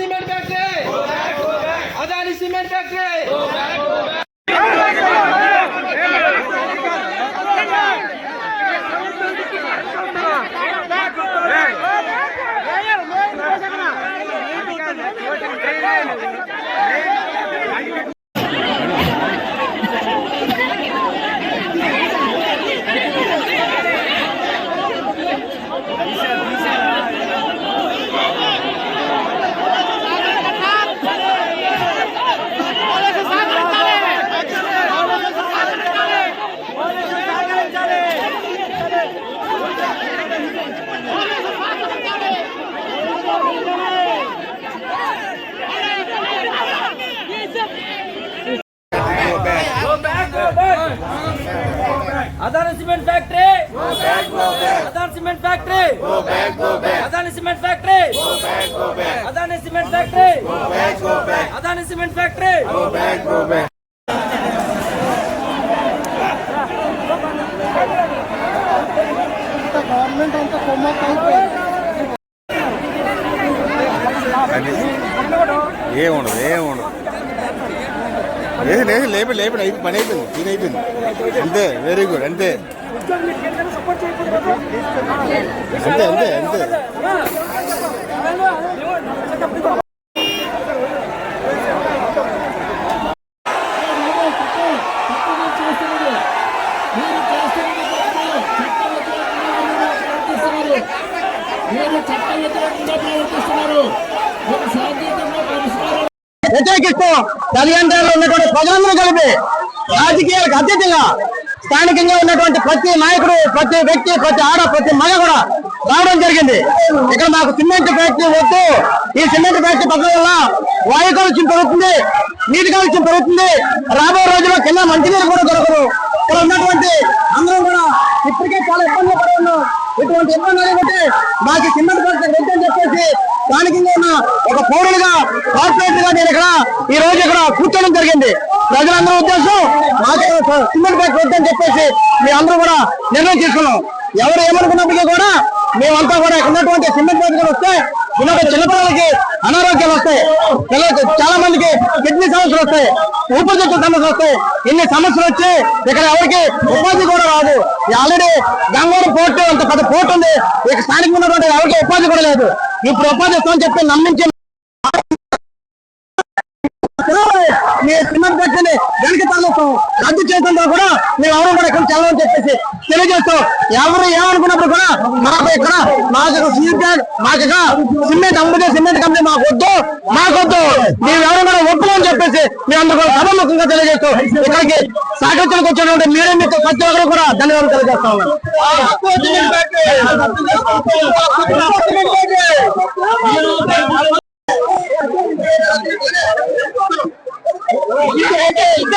Cement factory Adani cement factory Adani cement factory Adani cement factory Adani cement factory Adani cement factory Adani cement factory government అంతా కొమ్మక్క అయిపోయింది ఏముండదు ఏముండదు లేదు లేదు లేపి పని అయిపోయింది దీని అయిపోయింది. అంతే వెరీ గుడ్ అంతే. అంతే అంతే అంతే. మీరు చట్ట ప్రవర్తిస్తున్నారు. మీరు శాంతియుతంగా వ్యతిరేకిస్తూ తల్లిదండ్రులు ఉన్నటువంటి ప్రజలందరూ కలిపి రాజకీయాలకు అతీతంగా స్థానికంగా ఉన్నటువంటి ప్రతి నాయకుడు ప్రతి వ్యక్తి ప్రతి ఆడ ప్రతి మగ కూడా రావడం జరిగింది. ఇక్కడ మాకు సిమెంట్ ఫ్యాక్టరీ వద్దు. ఈ సిమెంట్ ఫ్యాక్టరీ పక్కన వల్ల వాయు కాలుష్యం పెరుగుతుంది నీటి కాలుష్యం పెరుగుతుంది రాబోయే రోజుల్లో కింద మంచినీరు కూడా దొరకదు. ఇక్కడ ఉన్నటువంటి అందరం కూడా ఇప్పటికే చాలా ఇబ్బందులు పడి ఇటువంటి ఇబ్బందులు బట్టి మాకు సిమెంట్ ఫ్యాక్టరీ వద్దని చెప్పేసి స్థానికంగా ఉన్న ఒక పౌరుడిగా కార్పొరేటర్గా నేను ఇక్కడ ఈ రోజు ఇక్కడ కూర్చోవడం జరిగింది. ప్రజలందరూ ఉద్దేశం మాకు సిమెంట్ ఫ్యాక్టరీ వద్దని చెప్పేసి మీ అందరూ కూడా నిర్ణయం తీసుకున్నాం. ఎవరు ఏమనుకున్నప్పటికీ కూడా మేమంతా కూడా ఉన్నటువంటి సిమెంట్ ఫ్యాక్టరీ వస్తే చిన్నపిల్లలకి అనారోగ్యాలు వస్తాయి. పిల్లలకి చాలా మందికి కిడ్నీ సమస్యలు వస్తాయి? ఊపిరితిత్తు సమస్యలు వస్తాయి. ఇన్ని సమస్యలు వచ్చి ఇక్కడ ఎవరికి ఉపాధి కూడా రాదు. ఆల్రెడీ గంగూరు పోర్టు అంత పెద్ద పోర్టు ఉంది. ఇక స్థానికంగా ఉన్నటువంటి ఎవరికి ఉపాధి కూడా లేదు. ఇప్పుడు ఉపాధి ఇస్తామని చెప్పి నమ్మించి మీ సిమెంట్ ఫ్యాక్టరీని వెనక్కి తరలిస్తాం రద్దు చేయడంతో కూడా మేము ఎవరు కూడా ఇక్కడ చదవని చెప్పేసి తెలియజేస్తూ ఎవరు ఏమనుకున్నప్పుడు కూడా మాకు ఇక్కడ మాకు సిమెంట్ మాకు ఇక్కడ సిమెంట్ అమ్ముదే సిమెంట్ కంపెనీ మాకు వద్దు మాకొద్దు మేము ఎవరు కూడా ఒప్పులు అని చెప్పేసి మేము అందరూ కూడా సభముఖంగా తెలియజేస్తూ ఇక్కడికి సహకరించడానికి వచ్చినటువంటి మీడియా మిత్రులు ప్రతి ఒక్కరు కూడా ధన్యవాదాలు తెలియజేస్తా ఉన్నాం இந்த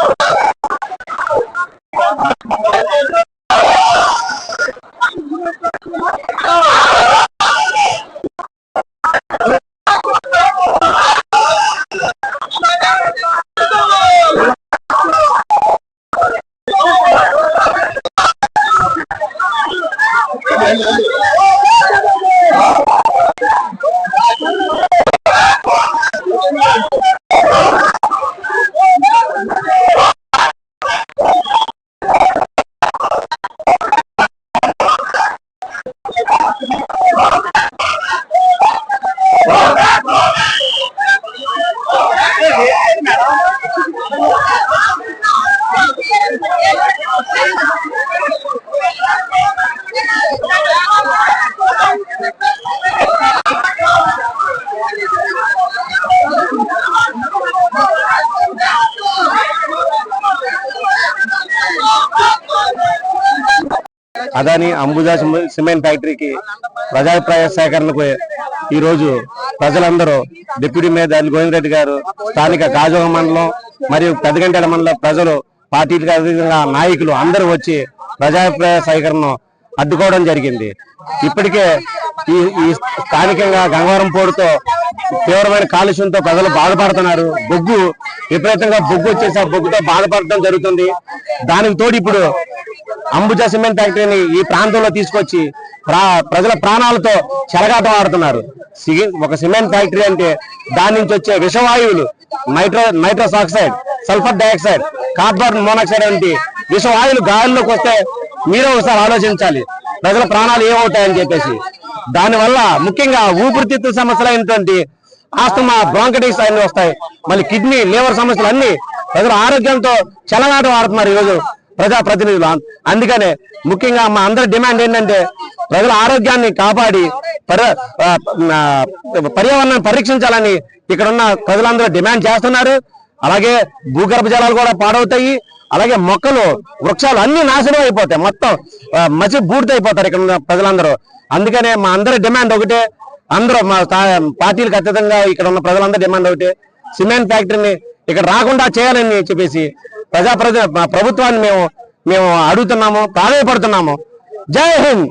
Oh, my God. Adani Ambuja cement ఫ్యాక్టరీకి ప్రజాభిప్రాయ సేకరణకు ఈ రోజు ప్రజలందరూ డిప్యూటీ మేయర్ గోవిందరెడ్డి గారు స్థానిక కాజోగ మండలం మరియు పెద్దగంటల మండలం ప్రజలు పార్టీలకు నాయకులు అందరూ వచ్చి ప్రజాభిప్రాయ సేకరణను అడ్డుకోవడం జరిగింది. ఇప్పటికే ఈ ఈ స్థానికంగా గంగవరం పోరుతో తీవ్రమైన కాలుష్యంతో ప్రజలు బాధపడుతున్నారు. బొగ్గు విపరీతంగా బొగ్గు వచ్చేసి ఆ బొగ్గుతో బాధపడటం జరుగుతుంది. దానికి తోడు ఇప్పుడు అంబుజా సిమెంట్ ఫ్యాక్టరీని ఈ ప్రాంతంలో తీసుకొచ్చి ప్రా- ప్రజల ప్రాణాలతో చెలగాటం ఆడుతున్నారు. సి- ఒక సిమెంట్ ఫ్యాక్టరీ అంటే దాని నుంచి వచ్చే విషవాయువులు nitro nitrous oxide sulphur dioxide carbon monoxide వంటి విషవాయువులు గాలిలోకి వస్తే మీరే ఒకసారి ఆలోచించాలి. ప్రజల ప్రాణాలు ఏమవుతాయని చెప్పేసి. దానివల్ల ముఖ్యంగా ఊపిరితిత్తు సమస్యలు అయినటువంటి ఆస్తమా బ్రాంకటిక్స్ అన్ని వస్తాయి. మళ్ళీ కిడ్నీ లివర్ సమస్యలు అన్ని ప్రజల ఆరోగ్యంతో చెలగాటం ఆడుతున్నారు ఈరోజు. ప్రజాప్రతినిధులు. అందుకనే ముఖ్యంగా మా అందరి డిమాండ్ ఏంటంటే ప్రజల ఆరోగ్యాన్ని కాపాడి పర్యావరణాన్ని పరీక్షించాలని ఇక్కడ ఉన్న ప్రజలందరూ డిమాండ్ చేస్తున్నారు. అలాగే భూగర్భ జలాలు కూడా పాడవుతాయి. అలాగే మొక్కలు వృక్షాలు అన్ని నాశనం అయిపోతాయి. మొత్తం మసి బూడిద అయిపోతారు ఇక్కడ ఉన్న ప్రజలందరూ. అందుకనే మా అందరి డిమాండ్ ఒకటే. అందరూ మా పార్టీలు పార్టీలకు అతీతంగా ఇక్కడ ఉన్న ప్రజలందరి డిమాండ్ ఒకటే. సిమెంట్ ఫ్యాక్టరీని ఇక్కడ రాకుండా చేయాలని చెప్పేసి ప్రజా ప్రజ ప్రభుత్వాన్ని మేము మేము అడుగుతున్నాము ప్రాధాయపడుతున్నాము జై హింద్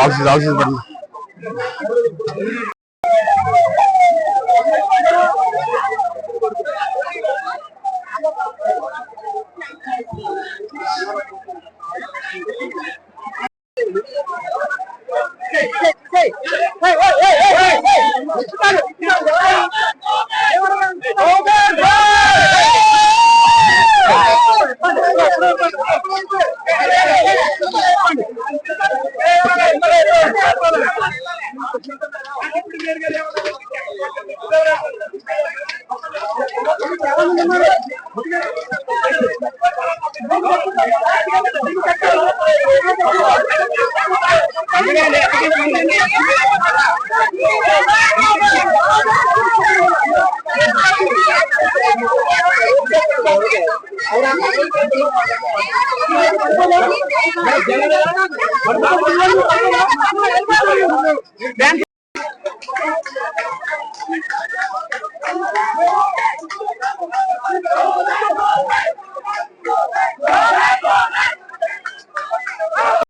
ఆక్సిజన్ ఆక్సిజన్ ব্যাংক